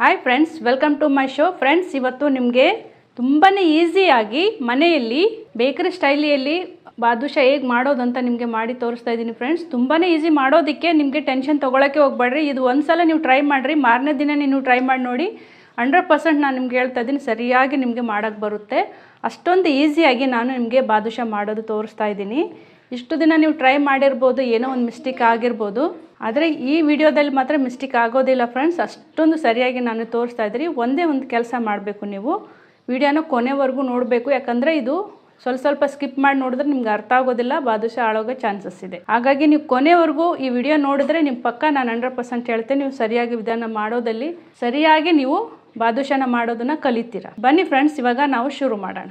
Hi friends welcome to my show friends ಇವತ್ತು ನಿಮಗೆ ತುಂಬಾ ಈಸಿಯಾಗಿ ಮನೆಯಲ್ಲಿ ಬೇಕರಿ ಸ್ಟೈಲಿಯಲ್ಲಿ ಬಾದುಷಾ ಹೇಗೆ ಮಾಡೋದಂತ ನಿಮಗೆ ಮಾಡಿ ತೋರಿಸ್ತಾ ಇದ್ದೀನಿ ಫ್ರೆಂಡ್ಸ್ ತುಂಬಾ ಈಸಿ ಮಾಡೋದಕ್ಕೆ ನಿಮಗೆ ಟೆನ್ಷನ್ ತೊಗೊಳಕ್ಕೆ ಹೋಗ್ಬೇಡ್ರಿ. ಇದು ಒಂದು ಸಲ ನೀವು ಟ್ರೈ ಮಾಡಿರಿ. ಮಾರನೇ ದಿನ ನೀವು ಟ್ರೈ ಮಾಡಿ ನೋಡಿ ಹಂಡ್ರೆಡ್ ಪರ್ಸೆಂಟ್ ನಾನು ನಿಮ್ಗೆ ಹೇಳ್ತಾ ಇದ್ದೀನಿ, ಸರಿಯಾಗಿ ನಿಮಗೆ ಮಾಡೋಕ್ಕೆ ಬರುತ್ತೆ. ಅಷ್ಟೊಂದು ಈಸಿಯಾಗಿ ನಾನು ನಿಮಗೆ ಬಾದುಷಾ ಮಾಡೋದು ತೋರಿಸ್ತಾ ಇದ್ದೀನಿ. ಇಷ್ಟು ದಿನ ನೀವು ಟ್ರೈ ಮಾಡಿರ್ಬೋದು, ಏನೋ ಒಂದು ಮಿಸ್ಟೇಕ್ ಆಗಿರ್ಬೋದು. ಆದರೆ ಈ ವಿಡಿಯೋದಲ್ಲಿ ಮಾತ್ರ ಮಿಸ್ಟೇಕ್ ಆಗೋದಿಲ್ಲ ಫ್ರೆಂಡ್ಸ್ ಅಷ್ಟೊಂದು ಸರಿಯಾಗಿ ನಾನು ತೋರಿಸ್ತಾ ಇದ್ದೀರಿ ಒಂದೇ ಒಂದು ಕೆಲಸ ಮಾಡಬೇಕು ನೀವು. ವಿಡಿಯೋನ ಕೊನೆವರೆಗೂ ನೋಡಬೇಕು. ಯಾಕಂದರೆ ಇದು ಸ್ವಲ್ಪ ಸ್ವಲ್ಪ ಸ್ಕಿಪ್ ಮಾಡಿ ನೋಡಿದ್ರೆ ನಿಮ್ಗೆ ಅರ್ಥ ಆಗೋದಿಲ್ಲ, ಬಾದುಷಾ ಆಳೋಗೋ ಚಾನ್ಸಸ್ ಇದೆ. ಹಾಗಾಗಿ ನೀವು ಕೊನೆವರೆಗೂ ಈ ವಿಡಿಯೋ ನೋಡಿದ್ರೆ ನಿಮ್ಮ ಪಕ್ಕ ನಾನು ಹಂಡ್ರೆಡ್ ಪರ್ಸೆಂಟ್ ಹೇಳ್ತೇನೆ, ನೀವು ಸರಿಯಾಗಿ ವಿಧಾನ ಮಾಡೋದಲ್ಲಿ ಸರಿಯಾಗಿ ನೀವು ಬಾದುಷಾನ ಮಾಡೋದನ್ನ ಕಲಿತೀರ. ಬನ್ನಿ ಫ್ರೆಂಡ್ಸ್ ಇವಾಗ ನಾವು ಶುರು ಮಾಡೋಣ.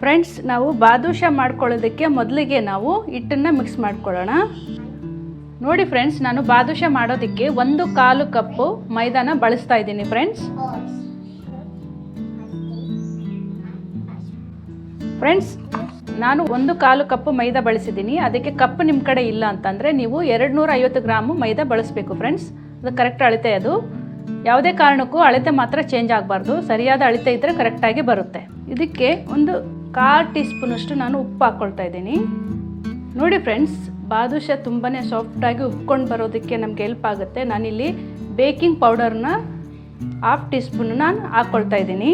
ಫ್ರೆಂಡ್ಸ್ ನಾವು ಬಾದುಷಾ ಮಾಡ್ಕೊಳ್ಳೋದಕ್ಕೆ ಮೊದಲಿಗೆ ನಾವು ಹಿಟ್ಟನ್ನು ಮಿಕ್ಸ್ ಮಾಡ್ಕೊಳ್ಳೋಣ. ನೋಡಿ ಫ್ರೆಂಡ್ಸ್ ನಾನು ಬಾದುಷಾ ಮಾಡೋದಕ್ಕೆ ಒಂದು ಕಾಲು ಕಪ್ಪು ಮೈದಾನ ಬಳಸ್ತಾ ಇದ್ದೀನಿ ಫ್ರೆಂಡ್ಸ್ ಫ್ರೆಂಡ್ಸ್ ನಾನು ಒಂದು ಕಾಲು ಕಪ್ಪು ಮೈದಾ ಬಳಸಿದ್ದೀನಿ. ಅದಕ್ಕೆ ಕಪ್ ನಿಮ್ಮ ಕಡೆ ಇಲ್ಲ ಅಂತಂದರೆ ನೀವು ಎರಡು ನೂರ ಐವತ್ತು ಗ್ರಾಮು ಮೈದಾ ಬಳಸಬೇಕು ಫ್ರೆಂಡ್ಸ್ ಅದು ಕರೆಕ್ಟ್ ಅಳತೆ ಅದು. ಯಾವುದೇ ಕಾರಣಕ್ಕೂ ಅಳತೆ ಮಾತ್ರ ಚೇಂಜ್ ಆಗಬಾರ್ದು. ಸರಿಯಾದ ಅಳತೆ ಇದ್ದರೆ ಕರೆಕ್ಟಾಗಿ ಬರುತ್ತೆ. ಇದಕ್ಕೆ ಒಂದು ಕಾಲು ಟೀ ಸ್ಪೂನಷ್ಟು ನಾನು ಉಪ್ಪು ಹಾಕ್ಕೊಳ್ತಾ ಇದ್ದೀನಿ. ನೋಡಿ ಫ್ರೆಂಡ್ಸ್ ಬಾದುಷಾ ತುಂಬಾ ಸಾಫ್ಟಾಗಿ ಉಪ್ಕೊಂಡು ಬರೋದಕ್ಕೆ ನಮ್ಗೆ ಹೆಲ್ಪ್ ಆಗುತ್ತೆ. ನಾನಿಲ್ಲಿ ಬೇಕಿಂಗ್ ಪೌಡರ್ನ ಹಾಫ್ ಟೀ ಸ್ಪೂನ್ ನಾನು ಹಾಕ್ಕೊಳ್ತಾ ಇದ್ದೀನಿ.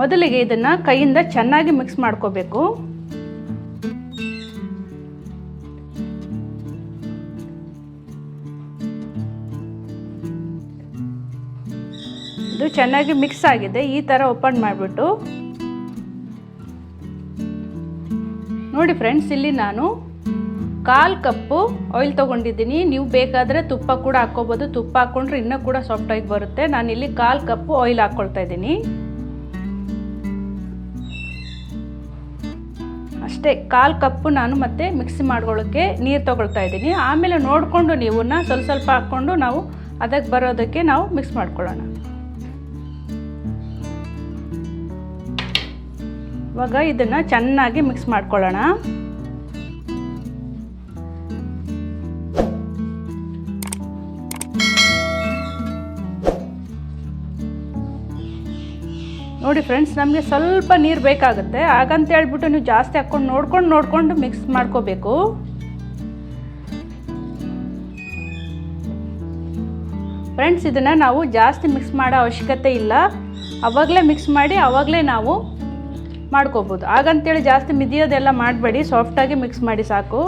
ಮೊದಲಿಗೆ ಇದನ್ನು ಕೈಯಿಂದ ಚೆನ್ನಾಗಿ ಮಿಕ್ಸ್ ಮಾಡ್ಕೋಬೇಕು. ಇದು ಚೆನ್ನಾಗಿ ಮಿಕ್ಸ್ ಆಗಿದೆ. ಈ ಥರ ಓಪನ್ ಮಾಡಿಬಿಟ್ಟು. ನೋಡಿ ಫ್ರೆಂಡ್ಸ್ ಇಲ್ಲಿ ನಾನು ಕಾಲು ಕಪ್ಪು ಆಯಿಲ್ ತೊಗೊಂಡಿದ್ದೀನಿ. ನೀವು ಬೇಕಾದರೆ ತುಪ್ಪ ಕೂಡ ಹಾಕ್ಕೋಬೋದು. ತುಪ್ಪ ಹಾಕ್ಕೊಂಡ್ರೆ ಇನ್ನೂ ಕೂಡ ಸಾಫ್ಟಾಗಿ ಬರುತ್ತೆ. ನಾನು ಇಲ್ಲಿ ಕಾಲು ಕಪ್ಪು ಆಯಿಲ್ ಹಾಕ್ಕೊಳ್ತಾ ಇದ್ದೀನಿ. ಅಷ್ಟೇ, ಕಾಲು ಕಪ್ಪು ನಾನು ಮತ್ತೆ ಮಿಕ್ಸಿ ಮಾಡ್ಕೊಳ್ಳೋಕ್ಕೆ ನೀರು ತೊಗೊಳ್ತಾ ಇದ್ದೀನಿ. ಆಮೇಲೆ ನೋಡಿಕೊಂಡು ನೀವನ್ನ ಸ್ವಲ್ಪ ಸ್ವಲ್ಪ ಹಾಕ್ಕೊಂಡು ನಾವು ಅದಕ್ಕೆ ಬರೋದಕ್ಕೆ ನಾವು ಮಿಕ್ಸ್ ಮಾಡ್ಕೊಳ್ಳೋಣ. ಇವಾಗ ಇದನ್ನು ಚೆನ್ನಾಗಿ ಮಿಕ್ಸ್ ಮಾಡ್ಕೊಳ್ಳೋಣ. ನೋಡಿ ಫ್ರೆಂಡ್ಸ್ ನಮಗೆ ಸ್ವಲ್ಪ ನೀರು ಬೇಕಾಗುತ್ತೆ. ಹಾಗಂತ ಹೇಳ್ಬಿಟ್ಟು ನೀವು ಜಾಸ್ತಿ ಹಾಕ್ಕೊಂಡು ನೋಡ್ಕೊಂಡು ನೋಡಿಕೊಂಡು ಮಿಕ್ಸ್ ಮಾಡ್ಕೋಬೇಕು. ಫ್ರೆಂಡ್ಸ್ ಇದನ್ನು ನಾವು ಜಾಸ್ತಿ ಮಿಕ್ಸ್ ಮಾಡೋ ಅವಶ್ಯಕತೆ ಇಲ್ಲ. ಅವಾಗಲೇ ಮಿಕ್ಸ್ ಮಾಡಿ, ಅವಾಗಲೇ ನಾವು ಮಾಡ್ಕೋಬೋದು. ಹಾಗಂತೇಳಿ ಜಾಸ್ತಿ ಮಿದಿಯೋದೆಲ್ಲ ಮಾಡಬೇಡಿ. ಸಾಫ್ಟಾಗಿ ಮಿಕ್ಸ್ ಮಾಡಿ ಸಾಕು.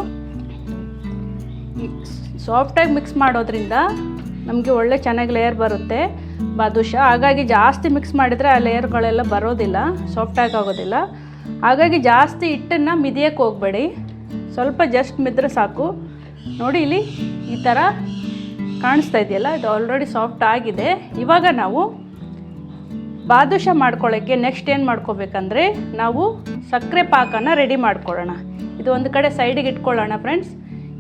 ಸಾಫ್ಟಾಗಿ ಮಿಕ್ಸ್ ಮಾಡೋದ್ರಿಂದ ನಮಗೆ ಒಳ್ಳೆ ಚೆನ್ನಾಗಿ ಲೇಯರ್ ಬರುತ್ತೆ. ಬಾದುಷಾ ಹಾಗಾಗಿ ಜಾಸ್ತಿ ಮಿಕ್ಸ್ ಮಾಡಿದರೆ ಆ ಲೇಯರ್ಗಳೆಲ್ಲ ಬರೋದಿಲ್ಲ. ಸಾಫ್ಟಾಗಿ ಆಗೋದಿಲ್ಲ. ಹಾಗಾಗಿ ಜಾಸ್ತಿ ಹಿಟ್ಟನ್ನು ಮಿದಿಯಕ್ಕೆ ಹೋಗಬೇಡಿ. ಸ್ವಲ್ಪ ಜಸ್ಟ್ ಮಿದ್ರೆ ಸಾಕು. ನೋಡಿ ಇಲ್ಲಿ ಈ ಥರ ಕಾಣಿಸ್ತಾ ಇದೆಯಲ್ಲ? ಇದು ಆಲ್ರೆಡಿ ಸಾಫ್ಟ್ ಆಗಿದೆ. ಇವಾಗ ನಾವು ಬಾದುಷಾ ಮಾಡ್ಕೊಳ್ಳೋಕ್ಕೆ ನೆಕ್ಸ್ಟ್ ಏನು ಮಾಡ್ಕೋಬೇಕಂದ್ರೆ ನಾವು ಸಕ್ಕರೆ ಪಾಕನ ರೆಡಿ ಮಾಡ್ಕೊಳ್ಳೋಣ. ಇದು ಒಂದು ಕಡೆ ಸೈಡಿಗೆ ಇಟ್ಕೊಳ್ಳೋಣ ಫ್ರೆಂಡ್ಸ್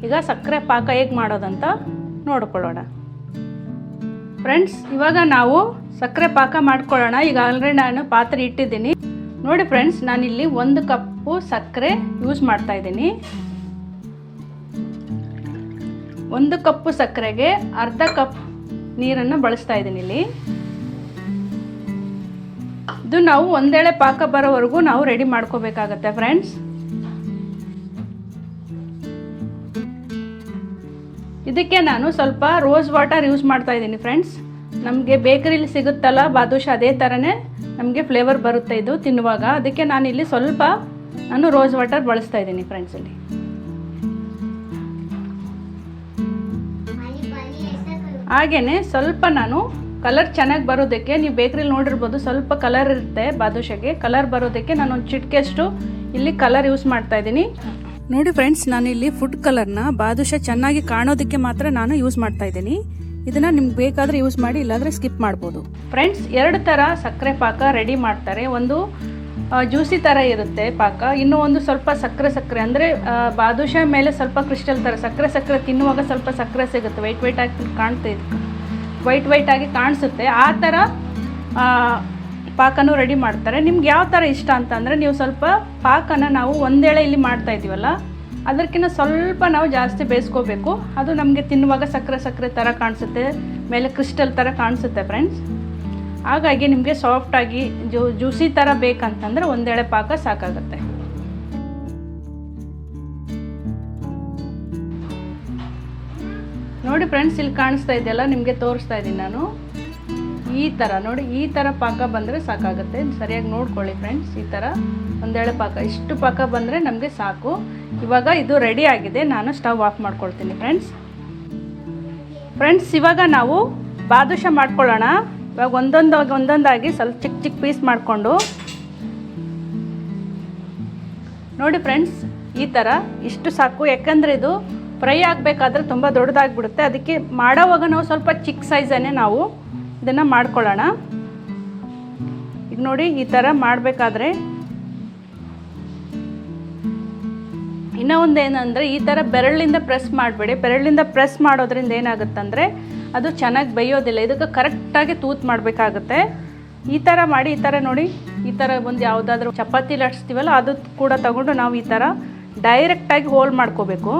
ಈಗ ಸಕ್ಕರೆ ಪಾಕ ಹೇಗೆ ಮಾಡೋದಂತ ನೋಡ್ಕೊಳ್ಳೋಣ. ಫ್ರೆಂಡ್ಸ್ ಇವಾಗ ನಾವು ಸಕ್ಕರೆ ಪಾಕ ಮಾಡ್ಕೊಳ್ಳೋಣ. ಈಗ ಆಲ್ರೆಡಿ ನಾನು ಪಾತ್ರೆ ಇಟ್ಟಿದ್ದೀನಿ. ನೋಡಿ ಫ್ರೆಂಡ್ಸ್ ನಾನಿಲ್ಲಿ ಒಂದು ಕಪ್ಪು ಸಕ್ಕರೆ ಯೂಸ್ ಮಾಡ್ತಾ ಇದ್ದೀನಿ. ಒಂದು ಕಪ್ಪು ಸಕ್ಕರೆಗೆ ಅರ್ಧ ಕಪ್ ನೀರನ್ನು ಬಳಸ್ತಾ ಇದ್ದೀನಿ ಇಲ್ಲಿ. ಇದು ನಾವು ಒಂದೇಳೆ ಪಾಕ ಬರೋವರೆಗೂ ನಾವು ರೆಡಿ ಮಾಡ್ಕೋಬೇಕಾಗತ್ತೆ ಫ್ರೆಂಡ್ಸ್ ಇದಕ್ಕೆ ನಾನು ಸ್ವಲ್ಪ ರೋಸ್ ವಾಟರ್ ಯೂಸ್ ಮಾಡ್ತಾ ಇದ್ದೀನಿ ಫ್ರೆಂಡ್ಸ್ ನಮಗೆ ಬೇಕರಿಲಿ ಸಿಗುತ್ತಲ್ಲ ಬಾದುಷಾ ಅದೇ ಥರನೇ ನಮಗೆ ಫ್ಲೇವರ್ ಬರುತ್ತೆ ಇದು ತಿನ್ನುವಾಗ. ಅದಕ್ಕೆ ನಾನು ಇಲ್ಲಿ ಸ್ವಲ್ಪ ನಾನು ರೋಸ್ ವಾಟರ್ ಬಳಸ್ತಾ ಇದ್ದೀನಿ ಫ್ರೆಂಡ್ಸ್ ಇಲ್ಲಿ ಹಾಗೆಯೇ ಸ್ವಲ್ಪ ನಾನು ಕಲರ್ ಚೆನ್ನಾಗಿ ಬರೋದಕ್ಕೆ ನೀವು ಬೇಕ್ರಿಲಿ ನೋಡಿರ್ಬೋದು ಸ್ವಲ್ಪ ಕಲರ್ ಇರುತ್ತೆ ಬಾದುಷಾಗೆ. ಕಲರ್ ಬರೋದಕ್ಕೆ ನಾನು ಒಂದು ಚಿಟ್ಕೆಷ್ಟು ಇಲ್ಲಿ ಕಲರ್ ಯೂಸ್ ಮಾಡ್ತಾ ಇದ್ದೀನಿ. ನೋಡಿ ಫ್ರೆಂಡ್ಸ್ ನಾನು ಇಲ್ಲಿ ಫುಡ್ ಕಲರ್ನ ಬಾದುಷಾ ಚೆನ್ನಾಗಿ ಕಾಣೋದಕ್ಕೆ ಮಾತ್ರ ನಾನು ಯೂಸ್ ಮಾಡ್ತಾ ಇದ್ದೀನಿ. ಇದನ್ನ ನಿಮ್ಗೆ ಬೇಕಾದ್ರೆ ಯೂಸ್ ಮಾಡಿ, ಇಲ್ಲಾಂದ್ರೆ ಸ್ಕಿಪ್ ಮಾಡ್ಬೋದು. ಫ್ರೆಂಡ್ಸ್ ಎರಡು ಥರ ಸಕ್ಕರೆ ಪಾಕ ರೆಡಿ ಮಾಡ್ತಾರೆ. ಒಂದು ಜ್ಯೂಸಿ ಥರ ಇರುತ್ತೆ ಪಾಕ. ಇನ್ನೂ ಒಂದು ಸ್ವಲ್ಪ ಸಕ್ಕರೆ ಸಕ್ಕರೆ ಅಂದರೆ ಬಾದುಷಾ ಮೇಲೆ ಸ್ವಲ್ಪ ಕ್ರಿಸ್ಟಲ್ ಥರ ಸಕ್ಕರೆ ಸಕ್ಕರೆ ತಿನ್ನುವಾಗ ಸ್ವಲ್ಪ ಸಕ್ಕರೆ ಸಿಗುತ್ತೆ. ವೈಟ್ ವೈಟ್ ಆಗಿ ಕಾಣ್ತಾ ವೈಟ್ ವೈಟ್ ಆಗಿ ಕಾಣಿಸುತ್ತೆ. ಆ ಥರ ಪಾಕನೂ ರೆಡಿ ಮಾಡ್ತಾರೆ. ನಿಮ್ಗೆ ಯಾವ ಥರ ಇಷ್ಟ ಅಂತಂದರೆ ನೀವು ಸ್ವಲ್ಪ ಪಾಕನ ನಾವು ಒಂದೇಳೆ ಇಲ್ಲಿ ಮಾಡ್ತಾ ಇದ್ದೀವಲ್ಲ ಅದಕ್ಕಿಂತ ಸ್ವಲ್ಪ ನಾವು ಜಾಸ್ತಿ ಬೇಯಿಸ್ಕೋಬೇಕು. ಅದು ನಮಗೆ ತಿನ್ನುವಾಗ ಸಕ್ಕರೆ ಸಕ್ಕರೆ ಥರ ಕಾಣಿಸುತ್ತೆ, ಮೇಲೆ ಕ್ರಿಸ್ಟಲ್ ಥರ ಕಾಣಿಸುತ್ತೆ ಫ್ರೆಂಡ್ಸ್ ಹಾಗಾಗಿ ನಿಮಗೆ ಸಾಫ್ಟಾಗಿ ಜ್ಯೂಸಿ ಥರ ಬೇಕಂತಂದರೆ ಒಂದೆಳೆ ಪಾಕ ಸಾಕಾಗುತ್ತೆ. ನೋಡಿ ಫ್ರೆಂಡ್ಸ್, ಇಲ್ಲಿ ಕಾಣಿಸ್ತಾ ಇದೆಯಲ್ಲ, ನಿಮಗೆ ತೋರಿಸ್ತಾ ಇದ್ದೀನಿ ನಾನು. ಈ ಥರ ನೋಡಿ, ಈ ಥರ ಪಾಕ ಬಂದರೆ ಸಾಕಾಗುತ್ತೆ. ಸರಿಯಾಗಿ ನೋಡ್ಕೊಳ್ಳಿ ಫ್ರೆಂಡ್ಸ್, ಈ ಥರ ಒಂದೇಳೆ ಪಾಕ, ಇಷ್ಟು ಪಾಕ ಬಂದರೆ ನಮಗೆ ಸಾಕು. ಇವಾಗ ಇದು ರೆಡಿ ಆಗಿದೆ, ನಾನು ಸ್ಟವ್ ಆಫ್ ಮಾಡ್ಕೊಳ್ತೀನಿ ಫ್ರೆಂಡ್ಸ್. ಫ್ರೆಂಡ್ಸ್, ಇವಾಗ ನಾವು ಬಾದುಷ ಮಾಡ್ಕೊಳ್ಳೋಣ. ಇವಾಗ ಒಂದೊಂದಾಗಿ ಒಂದೊಂದಾಗಿ ಸ್ವಲ್ಪ ಚಿಕ್ಕ ಚಿಕ್ಕ ಪೀಸ್ ಮಾಡಿಕೊಂಡು. ನೋಡಿ ಫ್ರೆಂಡ್ಸ್, ಈ ಥರ ಇಷ್ಟು ಸಾಕು. ಯಾಕಂದರೆ ಇದು ಫ್ರೈ ಆಗಬೇಕಾದ್ರೆ ತುಂಬ ದೊಡ್ಡದಾಗಿಬಿಡುತ್ತೆ. ಅದಕ್ಕೆ ಮಾಡೋವಾಗ ನಾವು ಸ್ವಲ್ಪ ಚಿಕ್ಕ ಸೈಜನ್ನೇ ನಾವು ಇದನ್ನು ಮಾಡ್ಕೊಳ್ಳೋಣ. ಈಗ ನೋಡಿ ಈ ಥರ ಮಾಡಬೇಕಾದ್ರೆ ಇನ್ನೂ ಒಂದು ಏನಂದರೆ ಈ ಥರ ಬೆರಳಿಂದ ಪ್ರೆಸ್ ಮಾಡಬೇಡಿ. ಬೆರಳಿಂದ ಪ್ರೆಸ್ ಮಾಡೋದ್ರಿಂದ ಏನಾಗುತ್ತಂದರೆ ಅದು ಚೆನ್ನಾಗಿ ಬೇಯೋದಿಲ್ಲ. ಇದಕ್ಕೆ ಕರೆಕ್ಟಾಗಿ ತೂತ್ ಮಾಡಬೇಕಾಗುತ್ತೆ. ಈ ಥರ ಮಾಡಿ ಈ ಥರ ನೋಡಿ. ಈ ಥರ ಒಂದು ಯಾವುದಾದ್ರೂ ಚಪಾತಿ ಲಟ್ಸ್ತೀವಲ್ಲ ಅದು ಕೂಡ ತಗೊಂಡು ನಾವು ಈ ಥರ ಡೈರೆಕ್ಟಾಗಿ ಹೋಲ್ ಮಾಡ್ಕೋಬೇಕು.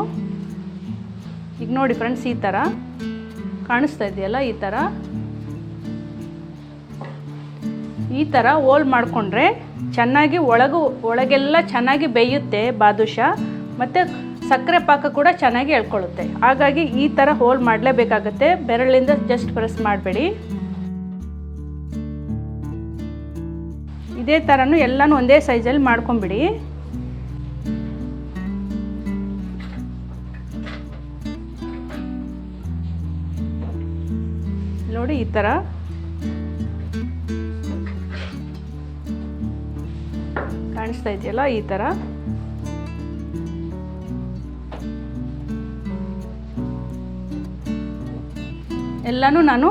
ಈಗ ನೋಡಿ ಫ್ರೆಂಡ್ಸ್ ಈ ಥರ ಕಾಣಿಸ್ತಾ ಇದೆಯಲ್ಲ, ಈ ಥರ ಈ ಥರ ಹೋಲ್ ಮಾಡಿಕೊಂಡ್ರೆ ಚೆನ್ನಾಗಿ ಒಳಗು, ಒಳಗೆಲ್ಲ ಚೆನ್ನಾಗಿ ಬೇಯುತ್ತೆ ಬಾದುಷ, ಮತ್ತು ಸಕ್ಕರೆ ಪಾಕ ಕೂಡ ಚೆನ್ನಾಗಿ ಎಳ್ಕೊಳ್ಳುತ್ತೆ. ಹಾಗಾಗಿ ಈ ಥರ ಹೋಲ್ ಮಾಡಲೇಬೇಕಾಗತ್ತೆ. ಬೆರಳಿಂದ ಜಸ್ಟ್ ಪ್ರೆಸ್ ಮಾಡಬೇಡಿ. ಇದೇ ಥರನೂ ಎಲ್ಲನೂ ಒಂದೇ ಸೈಜಲ್ಲಿ ಮಾಡ್ಕೊಂಬಿಡಿ. ನೋಡಿ ಈ ಥರ ಕಾಣಿಸ್ತಾ ಇದೆಯಲ್ಲ ಈ ಥರ ಎಲ್ಲನೂ ನಾನು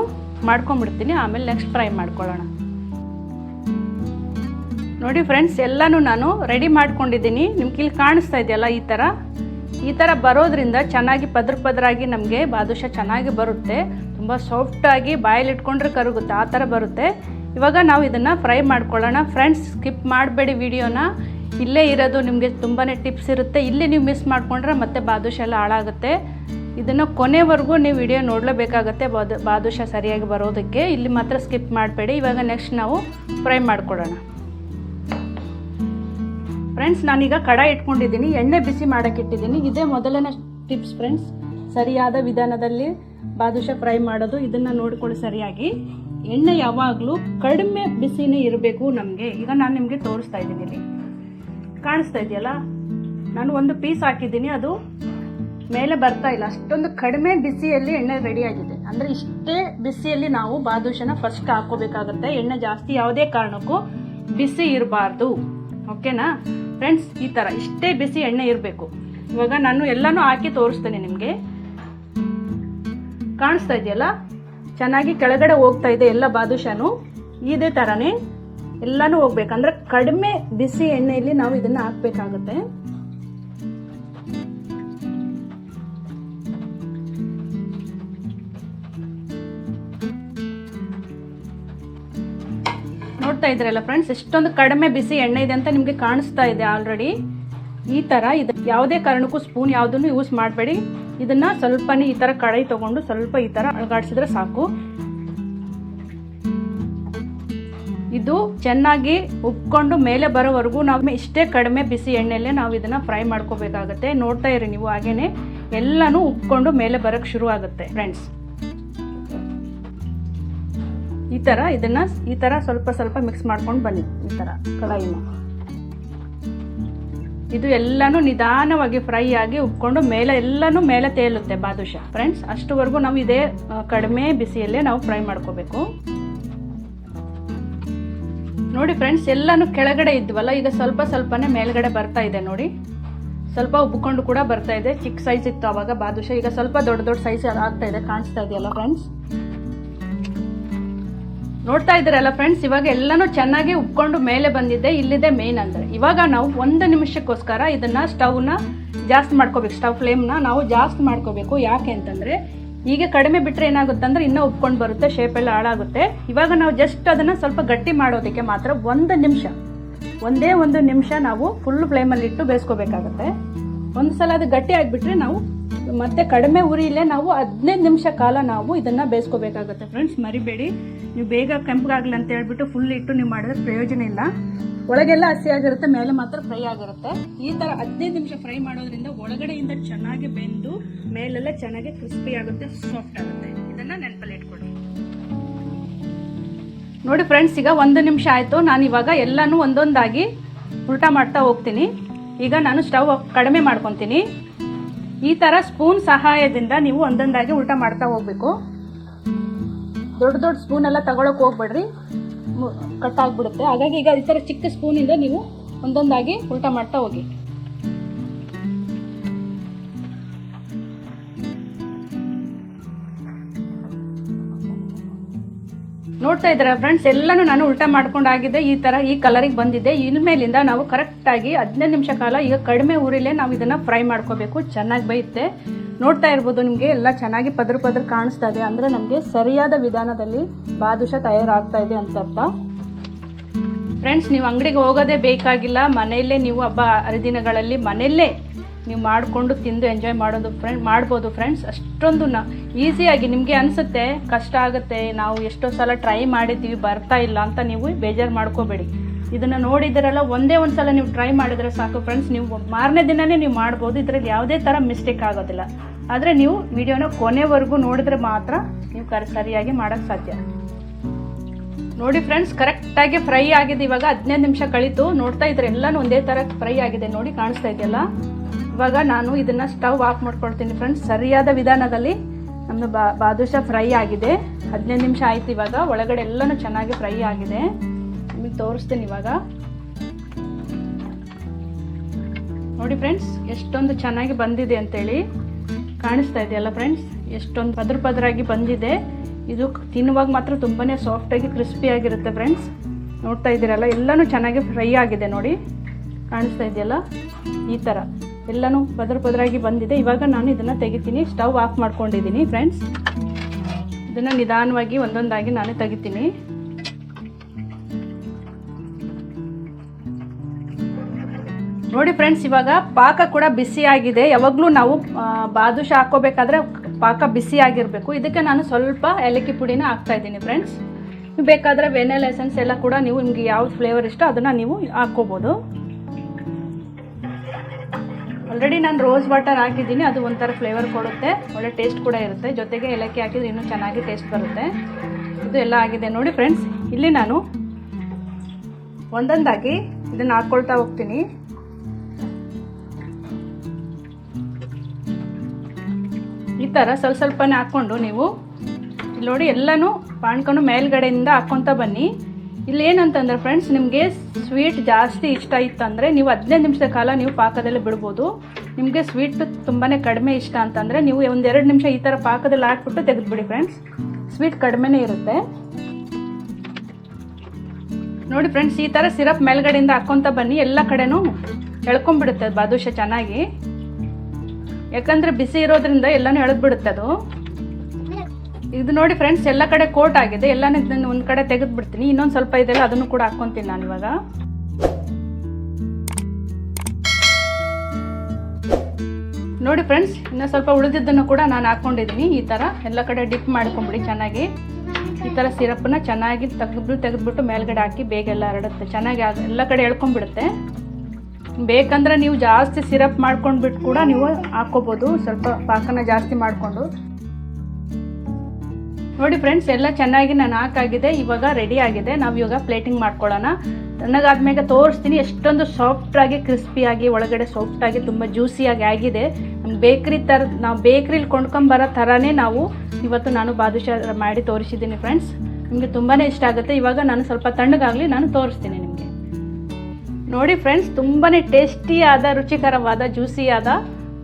ಮಾಡ್ಕೊಂಬಿಡ್ತೀನಿ ಆಮೇಲೆ ನೆಕ್ಸ್ಟ್ ಫ್ರೈ ಮಾಡ್ಕೊಳ್ಳೋಣ. ನೋಡಿ ಫ್ರೆಂಡ್ಸ್ ಎಲ್ಲನೂ ನಾನು ರೆಡಿ ಮಾಡ್ಕೊಂಡಿದ್ದೀನಿ. ನಿಮ್ಗೆ ಇಲ್ಲಿ ಕಾಣಿಸ್ತಾ ಇದೆಯಲ್ಲ ಈ ಥರ ಈ ಥರ ಬರೋದ್ರಿಂದ ಚೆನ್ನಾಗಿ ಪದ್ರ ಪದರಾಗಿ ನಮಗೆ ಬಾದುಷ ಚೆನ್ನಾಗಿ ಬರುತ್ತೆ. ತುಂಬ ಸಾಫ್ಟಾಗಿ ಬಾಯಲ್ಲಿ ಇಟ್ಕೊಂಡ್ರೆ ಕರಗುತ್ತೆ, ಆ ಥರ ಬರುತ್ತೆ. ಇವಾಗ ನಾವು ಇದನ್ನು ಫ್ರೈ ಮಾಡ್ಕೊಳ್ಳೋಣ. ಫ್ರೆಂಡ್ಸ್ ಸ್ಕಿಪ್ ಮಾಡಬೇಡಿ ವಿಡಿಯೋನ ಇಲ್ಲೇ ಇರೋದು ನಿಮಗೆ ತುಂಬಾ ಟಿಪ್ಸ್ ಇರುತ್ತೆ. ಇಲ್ಲಿ ನೀವು ಮಿಸ್ ಮಾಡಿಕೊಂಡ್ರೆ ಮತ್ತೆ ಬಾದುಷ ಎಲ್ಲ ಹಾಳಾಗುತ್ತೆ. ಇದನ್ನು ಕೊನೆವರೆಗೂ ನೀವು ವಿಡಿಯೋ ನೋಡಲೇಬೇಕಾಗತ್ತೆ. ಬಾದು, ಬಾದುಷ ಸರಿಯಾಗಿ ಬರೋದಕ್ಕೆ. ಇಲ್ಲಿ ಮಾತ್ರ ಸ್ಕಿಪ್ ಮಾಡಬೇಡಿ. ಇವಾಗ ನೆಕ್ಸ್ಟ್ ನಾವು ಫ್ರೈ ಮಾಡ್ಕೊಳ್ಳೋಣ. ಫ್ರೆಂಡ್ಸ್ ನಾನೀಗ ಕಡಾಯಿ ಇಟ್ಕೊಂಡಿದ್ದೀನಿ. ಎಣ್ಣೆ ಬಿಸಿ ಮಾಡೋಕೆ ಇಟ್ಟಿದ್ದೀನಿ. ಇದೇ ಮೊದಲನೇ ಟಿಪ್ಸ್ ಫ್ರೆಂಡ್ಸ್ ಸರಿಯಾದ ವಿಧಾನದಲ್ಲಿ ಬಾದುಷ ಫ್ರೈ ಮಾಡೋದು, ಇದನ್ನು ನೋಡಿಕೊಳ್ಳಿ ಸರಿಯಾಗಿ. ಎಣ್ಣೆ ಯಾವಾಗಲೂ ಕಡಿಮೆ ಬಿಸಿನೇ ಇರಬೇಕು ನಮಗೆ. ಈಗ ನಾನು ನಿಮಗೆ ತೋರಿಸ್ತಾ ಇದ್ದೀನಿ. ಇಲ್ಲಿ ಕಾಣಿಸ್ತಾ ಇದೆಯಲ್ಲ? ನಾನು ಒಂದು ಪೀಸ್ ಹಾಕಿದ್ದೀನಿ, ಅದು ಮೇಲೆ ಬರ್ತಾ ಇಲ್ಲ. ಅಷ್ಟೊಂದು ಕಡಿಮೆ ಬಿಸಿಯಲ್ಲಿ ಎಣ್ಣೆ ರೆಡಿ ಆಗಿದೆ. ಅಂದರೆ ಇಷ್ಟೇ ಬಿಸಿಯಲ್ಲಿ ನಾವು ಬಾದುಷನ ಫಸ್ಟ್ ಹಾಕೋಬೇಕಾಗುತ್ತೆ ಎಣ್ಣೆ ಜಾಸ್ತಿ ಯಾವುದೇ ಕಾರಣಕ್ಕೂ ಬಿಸಿ ಇರಬಾರ್ದು. ಓಕೆನಾ? ಫ್ರೆಂಡ್ಸ್ ಈ ಥರ ಇಷ್ಟೇ ಬಿಸಿ ಎಣ್ಣೆ ಇರಬೇಕು. ಇವಾಗ ನಾನು ಎಲ್ಲನೂ ಹಾಕಿ ತೋರಿಸ್ತೇನೆ ನಿಮಗೆ. ಕಾಣಿಸ್ತಾ ಇದೆಯಲ್ಲ? ಚೆನ್ನಾಗಿ ಕೆಳಗಡೆ ಹೋಗ್ತಾ ಇದೆ ಎಲ್ಲ ಬಾದುಷಾನು. ಇದೇ ಥರನೇ ಎಲ್ಲನೂ ಹೋಗ್ಬೇಕಂದ್ರೆ ಕಡಿಮೆ ಬಿಸಿ ಎಣ್ಣೆಯಲ್ಲಿ ನಾವು ಇದನ್ನು ಹಾಕ್ಬೇಕಾಗುತ್ತೆ. ನೋಡ್ತಾ ಇದ್ರಲ್ಲ ಫ್ರೆಂಡ್ಸ್ ಎಷ್ಟೊಂದು ಕಡಿಮೆ ಬಿಸಿ ಎಣ್ಣೆ ಇದೆ ಅಂತ ನಿಮಗೆ ಕಾಣಿಸ್ತಾ ಇದೆ ಆಲ್ರೆಡಿ ಈ ಥರ ಇದು. ಯಾವುದೇ ಕಾರಣಕ್ಕೂ ಸ್ಪೂನ್ ಯಾವುದನ್ನು ಯೂಸ್ ಮಾಡಬೇಡಿ. ಇದನ್ನ ಸ್ವಲ್ಪನೇ ಈ ಥರ ಕಡಾಯಿ ತೊಗೊಂಡು ಸ್ವಲ್ಪ ಈ ಥರ ಅಳಗಾಡಿಸಿದ್ರೆ ಸಾಕು. ಇದು ಚೆನ್ನಾಗಿ ಉಪ್ಕೊಂಡು ಮೇಲೆ ಬರೋವರೆಗೂ ನಾವು ಇಷ್ಟೇ ಕಡಿಮೆ ಬಿಸಿ ಎಣ್ಣೆಯಲ್ಲೇ ನಾವು ಇದನ್ನ ಫ್ರೈ ಮಾಡ್ಕೋಬೇಕಾಗತ್ತೆ. ನೋಡ್ತಾ ಇರಿ ನೀವು ಹಾಗೇನೆ. ಎಲ್ಲನೂ ಉಪ್ಕೊಂಡು ಮೇಲೆ ಬರೋಕ್ಕೆ ಶುರು ಆಗುತ್ತೆ ಫ್ರೆಂಡ್ಸ್ ಈ ಥರ ಇದನ್ನ ಈ ಥರ ಸ್ವಲ್ಪ ಸ್ವಲ್ಪ ಮಿಕ್ಸ್ ಮಾಡ್ಕೊಂಡು ಬನ್ನಿ, ಈ ಥರ ಕಡಾಯಿನ. ಇದು ಎಲ್ಲನೂ ನಿಧಾನವಾಗಿ ಫ್ರೈ ಆಗಿ ಉಪ್ಕೊಂಡು ಮೇಲೆ ಎಲ್ಲನೂ ಮೇಲೆ ತೇಲುತ್ತೆ ಬಾದುಷ. ಫ್ರೆಂಡ್ಸ್ ಅಷ್ಟುವರೆಗೂ ನಾವು ಇದೇ ಕಡಿಮೆ ಬಿಸಿಯಲ್ಲೇ ನಾವು ಫ್ರೈ ಮಾಡ್ಕೋಬೇಕು. ನೋಡಿ ಫ್ರೆಂಡ್ಸ್ ಎಲ್ಲನೂ ಕೆಳಗಡೆ ಇದ್ವಲ್ಲ, ಈಗ ಸ್ವಲ್ಪ ಸ್ವಲ್ಪನೇ ಮೇಲ್ಗಡೆ ಬರ್ತಾ ಇದೆ ನೋಡಿ. ಸ್ವಲ್ಪ ಉಬ್ಕೊಂಡು ಕೂಡ ಬರ್ತಾ ಇದೆ. ಚಿಕ್ಕ ಸೈಜ್ ಇತ್ತು ಅವಾಗ ಬಾದುಷ. ಈಗ ಸ್ವಲ್ಪ ದೊಡ್ಡ ದೊಡ್ಡ ಸೈಜ್ ಆಗ್ತಾ ಇದೆ, ಕಾಣಿಸ್ತಾ ಇದೆಯಲ್ಲ ಫ್ರೆಂಡ್ಸ್ ನೋಡ್ತಾ ಇದ್ದೀರಲ್ಲ ಫ್ರೆಂಡ್ಸ್ ಇವಾಗ ಎಲ್ಲನೂ ಚೆನ್ನಾಗಿ ಉಪ್ಕೊಂಡು ಮೇಲೆ ಬಂದಿದೆ ಇಲ್ಲಿದೆ ಮೇನ್ ಅಂದ್ರೆ. ಇವಾಗ ನಾವು ಒಂದು ನಿಮಿಷಕ್ಕೋಸ್ಕರ ಇದನ್ನ ಸ್ಟವ್ನ ಜಾಸ್ತಿ ಮಾಡ್ಕೋಬೇಕು. ಸ್ಟವ್ ಫ್ಲೇಮ್ನ ನಾವು ಜಾಸ್ತಿ ಮಾಡ್ಕೋಬೇಕು. ಯಾಕೆ ಅಂತಂದ್ರೆ ಈಗ ಕಡಿಮೆ ಬಿಟ್ಟರೆ ಏನಾಗುತ್ತೆ ಅಂದ್ರೆ ಇನ್ನೂ ಉಪ್ಕೊಂಡು ಬರುತ್ತೆ ಶೇಪೆಲ್ಲ ಹಾಳಾಗುತ್ತೆ. ಇವಾಗ ನಾವು ಜಸ್ಟ್ ಅದನ್ನ ಸ್ವಲ್ಪ ಗಟ್ಟಿ ಮಾಡೋದಕ್ಕೆ ಮಾತ್ರ ಒಂದು ನಿಮಿಷ, ಒಂದೇ ಒಂದು ನಿಮಿಷ ನಾವು ಫುಲ್ ಫ್ಲೇಮಲ್ಲಿ ಇಟ್ಟು ಬೇಯಿಸ್ಕೋಬೇಕಾಗತ್ತೆ. ಒಂದು ಸಲ ಅದು ಗಟ್ಟಿ ಆಗಿಬಿಟ್ರೆ ನಾವು ಮತ್ತೆ ಕಡಿಮೆ ಉರಿಯಲ್ಲೇ, ನಾವು ಹದಿನೈದು ನಿಮಿಷ ಕಾಲ ನಾವು ಇದನ್ನು ಬೇಯಿಸ್ಕೋಬೇಕಾಗುತ್ತೆ. ಫ್ರೆಂಡ್ಸ್ ಮರಿಬೇಡಿ. ನೀವು ಬೇಗ ಕೆಂಪಗಾಗಲಿ ಅಂತ ಹೇಳ್ಬಿಟ್ಟು ಫುಲ್ ಇಟ್ಟು ನೀವು ಮಾಡಿದ್ರೆ ಪ್ರಯೋಜನ ಇಲ್ಲ. ಒಳಗೆಲ್ಲ ಹಸಿ ಆಗಿರುತ್ತೆ, ಮೇಲೆ ಮಾತ್ರ ಫ್ರೈ ಆಗಿರುತ್ತೆ. ಈ ಥರ ಹದಿನೈದು ನಿಮಿಷ ಫ್ರೈ ಮಾಡೋದ್ರಿಂದ ಒಳಗಡೆಯಿಂದ ಚೆನ್ನಾಗಿ ಬೆಂದು, ಮೇಲೆಲ್ಲ ಚೆನ್ನಾಗಿ ಕ್ರಿಸ್ಪಿ ಆಗುತ್ತೆ ಸಾಫ್ಟ್ ಆಗುತ್ತೆ. ಇದನ್ನು ನೆನಪಲ್ಲಿ ಇಟ್ಕೊಳ್ಳಿ. ನೋಡಿ ಫ್ರೆಂಡ್ಸ್ ಈಗ ಒಂದು ನಿಮಿಷ ಆಯಿತು. ನಾನು ಇವಾಗ ಎಲ್ಲನೂ ಒಂದೊಂದಾಗಿ ಉಲ್ಟಾ ಮಾಡ್ತಾ ಹೋಗ್ತೀನಿ. ಈಗ ನಾನು ಸ್ಟವ್ ಕಡಿಮೆ ಮಾಡ್ಕೊತೀನಿ. ಈ ಥರ ಸ್ಪೂನ್ ಸಹಾಯದಿಂದ ನೀವು ಒಂದೊಂದಾಗಿ ಉಲ್ಟಾ ಮಾಡ್ತಾ ಹೋಗಬೇಕು. ದೊಡ್ಡ ದೊಡ್ಡ ಸ್ಪೂನ್ ಎಲ್ಲ ತಗೊಳಕ್ಕೆ ಹೋಗ್ಬೇಡ್ರಿ. ಕಟ್ ಆಗಿಬಿಡುತ್ತೆ. ಹಾಗಾಗಿ ಈಗ ಈ ಥರ ಚಿಕ್ಕ ಸ್ಪೂನಿಂದ ನೀವು ಒಂದೊಂದಾಗಿ ಉಲ್ಟಾ ಮಾಡ್ತಾ ಹೋಗಿ. ನೋಡ್ತಾ ಇದ್ದೀರಾ ಫ್ರೆಂಡ್ಸ್ ಎಲ್ಲನೂ ನಾನು ಉಲ್ಟಾ ಮಾಡ್ಕೊಂಡಾಗಿದೆ. ಈ ಥರ ಈ ಕಲರಿಗೆ ಬಂದಿದೆ. ಇನ್ಮೇಲಿಂದ ನಾವು ಕರೆಕ್ಟಾಗಿ ಹದಿನೈದು ನಿಮಿಷ ಕಾಲ ಈಗ ಕಡಿಮೆ ಊರಿಲೇ ನಾವು ಇದನ್ನು ಫ್ರೈ ಮಾಡ್ಕೋಬೇಕು. ಚೆನ್ನಾಗಿ ಬೇಯುತ್ತೆ. ನೋಡ್ತಾ ಇರ್ಬೋದು ನಿಮಗೆ, ಎಲ್ಲ ಚೆನ್ನಾಗಿ ಪದ್ರ ಪದ್ರ ಕಾಣಿಸ್ತಾ ಇದೆ. ಅಂದರೆ ನಮಗೆ ಸರಿಯಾದ ವಿಧಾನದಲ್ಲಿ ಬಾದುಷ ತಯಾರಾಗ್ತಾ ಇದೆ ಅಂತ ಅರ್ಥ. ಫ್ರೆಂಡ್ಸ್ ನೀವು ಅಂಗಡಿಗೆ ಹೋಗೋದೇ ಬೇಕಾಗಿಲ್ಲ. ಮನೆಯಲ್ಲೇ ನೀವು ಹಬ್ಬ ಹರಿದಿನಗಳಲ್ಲಿ ಮನೆಯಲ್ಲೇ ನೀವು ಮಾಡಿಕೊಂಡು ತಿಂದು ಎಂಜಾಯ್ ಮಾಡೋದು ಫ್ರೆಂಡ್ ಮಾಡ್ಬೋದು ಫ್ರೆಂಡ್ಸ್ ಅಷ್ಟೊಂದು ನ ಈಸಿಯಾಗಿ ನಿಮಗೆ ಅನಿಸುತ್ತೆ, ಕಷ್ಟ ಆಗುತ್ತೆ, ನಾವು ಎಷ್ಟೋ ಸಲ ಟ್ರೈ ಮಾಡಿದ್ದೀವಿ, ಬರ್ತಾ ಇಲ್ಲ ಅಂತ ನೀವು ಬೇಜಾರು ಮಾಡ್ಕೋಬೇಡಿ. ಇದನ್ನು ನೋಡಿದ್ರಲ್ಲ, ಒಂದೇ ಒಂದು ಸಲ ನೀವು ಟ್ರೈ ಮಾಡಿದರೆ ಸಾಕು ಫ್ರೆಂಡ್ಸ್ ನೀವು ಮಾರನೇ ದಿನವೇ ನೀವು ಮಾಡ್ಬೋದು, ಇದರಲ್ಲಿ ಯಾವುದೇ ಥರ ಮಿಸ್ಟೇಕ್ ಆಗೋದಿಲ್ಲ. ಆದರೆ ನೀವು ವಿಡಿಯೋನ ಕೊನೆವರೆಗೂ ನೋಡಿದ್ರೆ ಮಾತ್ರ ನೀವು ಕರೆ, ಸರಿಯಾಗಿ ಮಾಡೋಕ್ಕೆ ಸಾಧ್ಯ. ನೋಡಿ ಫ್ರೆಂಡ್ಸ್ ಕರೆಕ್ಟಾಗಿ ಫ್ರೈ ಆಗಿದೆ ಇವಾಗ ಹದಿನೈದು ನಿಮಿಷ ಕಳೀತು. ನೋಡ್ತಾ ಇದ್ರೆ ಎಲ್ಲನೂ ಒಂದೇ ಥರ ಫ್ರೈ ಆಗಿದೆ. ನೋಡಿ ಕಾಣಿಸ್ತಾ ಇದೆಯಲ್ಲ? ಇವಾಗ ನಾನು ಇದನ್ನು ಸ್ಟವ್ ಆಫ್ ಮಾಡ್ಕೊಳ್ತೀನಿ ಫ್ರೆಂಡ್ಸ್ ಸರಿಯಾದ ವಿಧಾನದಲ್ಲಿ ನಮ್ಮದು ಬಾ ಬಾದುಷಾ ಫ್ರೈ ಆಗಿದೆ. ಹದಿನೈದು ನಿಮಿಷ ಆಯ್ತು ಇವಾಗ. ಒಳಗಡೆ ಎಲ್ಲನೂ ಚೆನ್ನಾಗಿ ಫ್ರೈ ಆಗಿದೆ. ನಿಮಗೆ ತೋರಿಸ್ತೀನಿ ಇವಾಗ. ನೋಡಿ ಫ್ರೆಂಡ್ಸ್ ಎಷ್ಟೊಂದು ಚೆನ್ನಾಗಿ ಬಂದಿದೆ ಅಂತೇಳಿ ಕಾಣಿಸ್ತಾ ಇದೆಯಲ್ಲ ಫ್ರೆಂಡ್ಸ್ ಎಷ್ಟೊಂದು ಪದ್ರ ಪದರಾಗಿ ಬಂದಿದೆ. ಇದು ತಿನ್ನುವಾಗ ಮಾತ್ರ ತುಂಬಾ ಸಾಫ್ಟಾಗಿ ಕ್ರಿಸ್ಪಿಯಾಗಿರುತ್ತೆ ಫ್ರೆಂಡ್ಸ್ ನೋಡ್ತಾ ಇದ್ದೀರಲ್ಲ, ಎಲ್ಲನೂ ಚೆನ್ನಾಗಿ ಫ್ರೈ ಆಗಿದೆ ನೋಡಿ. ಕಾಣಿಸ್ತಾ ಇದೆಯಲ್ಲ? ಈ ಥರ ಎಲ್ಲನೂ ಪದರ ಪದರಾಗಿ ಬಂದಿದೆ. ಇವಾಗ ನಾನು ಇದನ್ನು ತೆಗಿತೀನಿ. ಸ್ಟವ್ ಆಫ್ ಮಾಡ್ಕೊಂಡಿದ್ದೀನಿ ಫ್ರೆಂಡ್ಸ್. ಇದನ್ನು ನಿಧಾನವಾಗಿ ಒಂದೊಂದಾಗಿ ನಾನು ತೆಗಿತೀನಿ. ನೋಡಿ ಫ್ರೆಂಡ್ಸ್, ಇವಾಗ ಪಾಕ ಕೂಡ ಬಿಸಿಯಾಗಿದೆ ಯಾವಾಗಲೂ ನಾವು ಬಾದುಷ ಹಾಕೋಬೇಕಾದ್ರೆ ಪಾಕ ಬಿಸಿಯಾಗಿರಬೇಕು ಇದಕ್ಕೆ ನಾನು ಸ್ವಲ್ಪ ಏಲಕ್ಕಿ ಪುಡಿನ ಹಾಕ್ತಾ ಇದ್ದೀನಿ ಫ್ರೆಂಡ್ಸ್. ಬೇಕಾದರೆ ವೆನೆಲ್ ಎಸೆನ್ಸ್ ಎಲ್ಲ ಕೂಡ ನೀವು ನಿಮಗೆ ಯಾವ್ದು ಫ್ಲೇವರ್ ಇಷ್ಟ ಅದನ್ನು ನೀವು ಹಾಕ್ಕೋಬೋದು. ಆಲ್ರೆಡಿ ನಾನು ರೋಸ್ ವಾಟರ್ ಹಾಕಿದ್ದೀನಿ, ಅದು ಒಂಥರ ಫ್ಲೇವರ್ ಕೊಡುತ್ತೆ. ಒಳ್ಳೆ ಟೇಸ್ಟ್ ಕೂಡ ಇರುತ್ತೆ. ಜೊತೆಗೆ ಏಲಕ್ಕಿ ಹಾಕಿದ್ರೆ ಇನ್ನೂ ಚೆನ್ನಾಗಿ ಟೇಸ್ಟ್ ಬರುತ್ತೆ. ಇದು ಎಲ್ಲ ಆಗಿದೆ ನೋಡಿ ಫ್ರೆಂಡ್ಸ್ ಇಲ್ಲಿ ನಾನು ಒಂದೊಂದಾಗಿ ಇದನ್ನು ಹಾಕ್ಕೊಳ್ತಾ ಹೋಗ್ತೀನಿ. ಈ ಥರ ಸ್ವಲ್ಪ ಸ್ವಲ್ಪನೇ ಹಾಕ್ಕೊಂಡು ನೀವು, ಇಲ್ಲಿ ನೋಡಿ ಎಲ್ಲನೂ ಪಾಣ್ಕೊಂಡು ಮೇಲ್ಗಡೆಯಿಂದ ಹಾಕ್ಕೊತ ಬನ್ನಿ. ಇಲ್ಲಿ ಏನಂತಂದ್ರೆ ಫ್ರೆಂಡ್ಸ್ ನಿಮಗೆ ಸ್ವೀಟ್ ಜಾಸ್ತಿ ಇಷ್ಟ ಇತ್ತಂದರೆ ನೀವು ಹದಿನೈದು ನಿಮಿಷದ ಕಾಲ ನೀವು ಪಾಕದಲ್ಲಿ ಬಿಡ್ಬೋದು. ನಿಮಗೆ ಸ್ವೀಟ್ ತುಂಬಾ ಕಡಿಮೆ ಇಷ್ಟ ಅಂತಂದರೆ ನೀವು ಒಂದೆರಡು ನಿಮಿಷ ಈ ಥರ ಪಾಕದಲ್ಲಿ ಹಾಕ್ಬಿಟ್ಟು ತೆಗೆದುಬಿಡಿ ಫ್ರೆಂಡ್ಸ್ ಸ್ವೀಟ್ ಕಡಿಮೆನೇ ಇರುತ್ತೆ. ನೋಡಿ ಫ್ರೆಂಡ್ಸ್ ಈ ಥರ ಸಿರಪ್ ಮೇಲ್ಗಡೆಯಿಂದ ಹಾಕ್ಕೊತ ಬನ್ನಿ, ಎಲ್ಲ ಕಡೆನೂ ಎಳ್ಕೊಂಬಿಡುತ್ತೆ ಬಾದುಷ ಚೆನ್ನಾಗಿ. ಯಾಕಂದರೆ ಬಿಸಿ ಇರೋದ್ರಿಂದ ಎಲ್ಲನೂ ಎಳೆದ್ಬಿಡುತ್ತೆ ಅದು. ಇದು ನೋಡಿ ಫ್ರೆಂಡ್ಸ್ ಎಲ್ಲ ಕಡೆ ಕೋಟ್ ಆಗಿದೆ. ಎಲ್ಲಾನು ಇದನ್ನು ಒಂದು ಕಡೆ ತೆಗೆದು ಬಿಡ್ತೀನಿ ಇನ್ನೊಂದು ಸ್ವಲ್ಪ ಇದೆಲ್ಲ ಅದನ್ನು ಕೂಡ ಹಾಕ್ಕೊತೀನಿ ನಾನು ಇವಾಗ. ನೋಡಿ ಫ್ರೆಂಡ್ಸ್ ಇನ್ನೂ ಸ್ವಲ್ಪ ಉಳಿದಿದ್ದನ್ನು ಕೂಡ ನಾನು ಹಾಕೊಂಡಿದ್ದೀನಿ. ಈ ಥರ ಎಲ್ಲ ಕಡೆ ಡಿಪ್ ಮಾಡ್ಕೊಂಬಿಡಿ ಚೆನ್ನಾಗಿ. ಈ ಥರ ಸಿರಪ್ಪನ್ನ ಚೆನ್ನಾಗಿ ತೆಗೆದು ತೆಗೆದ್ಬಿಟ್ಟು ಮೇಲ್ಗಡೆ ಹಾಕಿ ಬೇಗ ಎಲ್ಲ ಹರಡುತ್ತೆ. ಚೆನ್ನಾಗಿ ಎಲ್ಲ ಕಡೆ ಎಳ್ಕೊಂಡ್ಬಿಡುತ್ತೆ ಬೇಕಂದ್ರೆ ನೀವು ಜಾಸ್ತಿ ಸಿರಪ್ ಮಾಡ್ಕೊಂಡ್ಬಿಟ್ಟು ಕೂಡ ನೀವು ಹಾಕ್ಕೋಬೋದು. ಸ್ವಲ್ಪ ಪಾಕನ ಜಾಸ್ತಿ ಮಾಡಿಕೊಂಡು. ನೋಡಿ ಫ್ರೆಂಡ್ಸ್ ಎಲ್ಲ ಚೆನ್ನಾಗಿ ನಾನು ಹಾಕಾಗಿದೆ, ಇವಾಗ ರೆಡಿ ಆಗಿದೆ. ನಾವು ಇವಾಗ ಪ್ಲೇಟಿಂಗ್ ಮಾಡ್ಕೊಳ್ಳೋಣ. ತಣ್ಣಗಾದ್ಮೇಲೆ ತೋರಿಸ್ತೀನಿ, ಎಷ್ಟೊಂದು ಸಾಫ್ಟಾಗಿ ಕ್ರಿಸ್ಪಿಯಾಗಿ ಒಳಗಡೆ ಸಾಫ್ಟಾಗಿ ತುಂಬ ಜ್ಯೂಸಿಯಾಗಿ ಆಗಿದೆ. ನಮ್ಮ ಬೇಕ್ರಿ ಥರ ನಾವು ಬೇಕ್ರಿಲಿ ಕೊಂಡ್ಕೊಂಬರೋ ಥರನೇ ನಾವು ಇವತ್ತು ನಾನು ಬಾದುಷಾ ಮಾಡಿ ತೋರಿಸಿದ್ದೀನಿ ಫ್ರೆಂಡ್ಸ್ ನಿಮಗೆ ತುಂಬಾ ಇಷ್ಟ ಆಗುತ್ತೆ. ಇವಾಗ ನಾನು ಸ್ವಲ್ಪ ತಣ್ಣಗಾಗಲಿ ನಾನು ತೋರಿಸ್ತೀನಿ ನಿಮಗೆ. ನೋಡಿ ಫ್ರೆಂಡ್ಸ್ ತುಂಬಾ ಟೇಸ್ಟಿಯಾದ ರುಚಿಕರವಾದ ಜ್ಯೂಸಿಯಾದ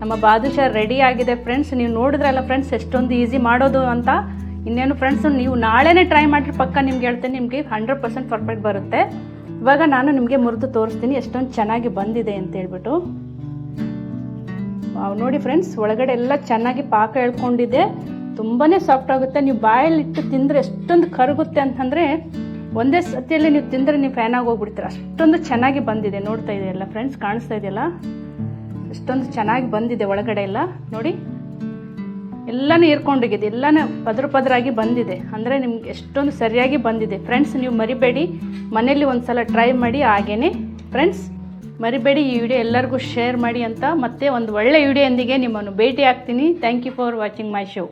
ನಮ್ಮ ಬಾದುಷಾ ರೆಡಿ ಆಗಿದೆ ಫ್ರೆಂಡ್ಸ್ ನೀವು ನೋಡಿದ್ರಲ್ಲ ಫ್ರೆಂಡ್ಸ್ ಎಷ್ಟೊಂದು ಈಸಿ ಮಾಡೋದು ಅಂತ. ಇನ್ನೇನು ಫ್ರೆಂಡ್ಸ್ ನೀವು ನಾಳೆನೇ ಟ್ರೈ ಮಾಡಿರಿ ಪಕ್ಕ ನಿಮ್ಗೆ ಹೇಳ್ತೇನೆ, ನಿಮಗೆ ಹಂಡ್ರೆಡ್ ಪರ್ಸೆಂಟ್ ಪರ್ಫೆಕ್ಟ್ ಬರುತ್ತೆ. ಇವಾಗ ನಾನು ನಿಮಗೆ ಮುರಿದು ತೋರಿಸ್ತೀನಿ, ಎಷ್ಟೊಂದು ಚೆನ್ನಾಗಿ ಬಂದಿದೆ ಅಂತ ಹೇಳ್ಬಿಟ್ಟು. ನೋಡಿ ಫ್ರೆಂಡ್ಸ್ ಒಳಗಡೆ ಎಲ್ಲ ಚೆನ್ನಾಗಿ ಪಾಕ ಎಳ್ಕೊಂಡಿದೆ. ತುಂಬಾ ಸಾಫ್ಟ್ ಆಗುತ್ತೆ. ನೀವು ಬಾಯಲ್ಲಿಟ್ಟು ತಿಂದರೆ ಎಷ್ಟೊಂದು ಕರಗುತ್ತೆ ಅಂತಂದರೆ, ಒಂದೇ ಸತಿಯಲ್ಲಿ ನೀವು ತಿಂದರೆ ನೀವು ಫ್ಯಾನ್ ಆಗಿ ಹೋಗ್ಬಿಡ್ತೀರ. ಅಷ್ಟೊಂದು ಚೆನ್ನಾಗಿ ಬಂದಿದೆ. ನೋಡ್ತಾ ಇದೆಯಲ್ಲ ಫ್ರೆಂಡ್ಸ್ ಕಾಣಿಸ್ತಾ ಇದೆಯಲ್ಲ? ಎಷ್ಟೊಂದು ಚೆನ್ನಾಗಿ ಬಂದಿದೆ ಒಳಗಡೆ ಎಲ್ಲ. ನೋಡಿ. ಎಲ್ಲನೂ ಹೀರ್ಕೊಂಡೋಗಿದೆ ಎಲ್ಲನೂ ಪದ್ರ ಪದರಾಗಿ ಬಂದಿದೆ. ಅಂದರೆ ನಿಮ್ಗೆ ಎಷ್ಟೊಂದು ಸರಿಯಾಗಿ ಬಂದಿದೆ. ಫ್ರೆಂಡ್ಸ್ ನೀವು ಮರಿಬೇಡಿ. ಮನೇಲಿ ಒಂದು ಸಲ ಟ್ರೈ ಮಾಡಿ ಹಾಗೇ ಫ್ರೆಂಡ್ಸ್ ಮರಿಬೇಡಿ ಈ ವಿಡಿಯೋ ಎಲ್ಲರಿಗೂ ಶೇರ್ ಮಾಡಿ ಅಂತ ಮತ್ತೆ ಒಂದು ಒಳ್ಳೆಯ ವಿಡಿಯೋಂದಿಗೆ ನಿಮ್ಮನ್ನು ಭೇಟಿ ಆಗ್ತೀನಿ thank you for watching my show